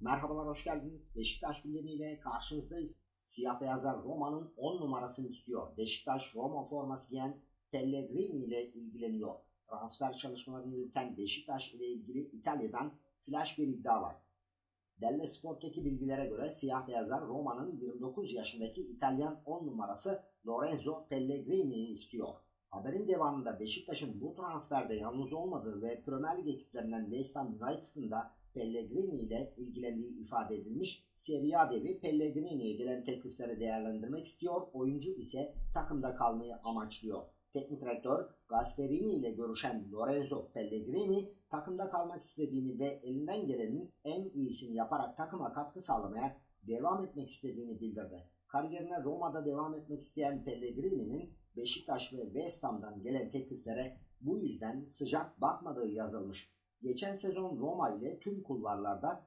Merhabalar, hoş geldiniz. Beşiktaş gündemiyle karşınızdayız. Siyah beyazlar Roma'nın 10 numarasını istiyor. Beşiktaş Roma forması giyen Pellegrini ile ilgileniyor. Transfer çalışmalarını yürüten Beşiktaş ile ilgili İtalya'dan flash bir iddia var. Delle Sport'taki bilgilere göre siyah beyazlar Roma'nın 29 yaşındaki İtalyan 10 numarası Lorenzo Pellegrini'yi istiyor. Haberin devamında Beşiktaş'ın bu transferde yalnız olmadığı ve Premier Lig ekiplerinden West Ham United'ın da Pellegrini ile ilgilendiği ifade edilmiş. Serie A devi Pellegrini'ye gelen teklifleri değerlendirmek istiyor. Oyuncu ise takımda kalmayı amaçlıyor. Teknik direktör Gasperini ile görüşen Lorenzo Pellegrini takımda kalmak istediğini ve elinden gelenin en iyisini yaparak takıma katkı sağlamaya devam etmek istediğini bildirdi. Kariyerine Roma'da devam etmek isteyen Pellegrini'nin Beşiktaş ve West Ham'dan gelen tekliflere bu yüzden sıcak bakmadığı yazılmış. Geçen sezon Roma ile tüm kulvarlarda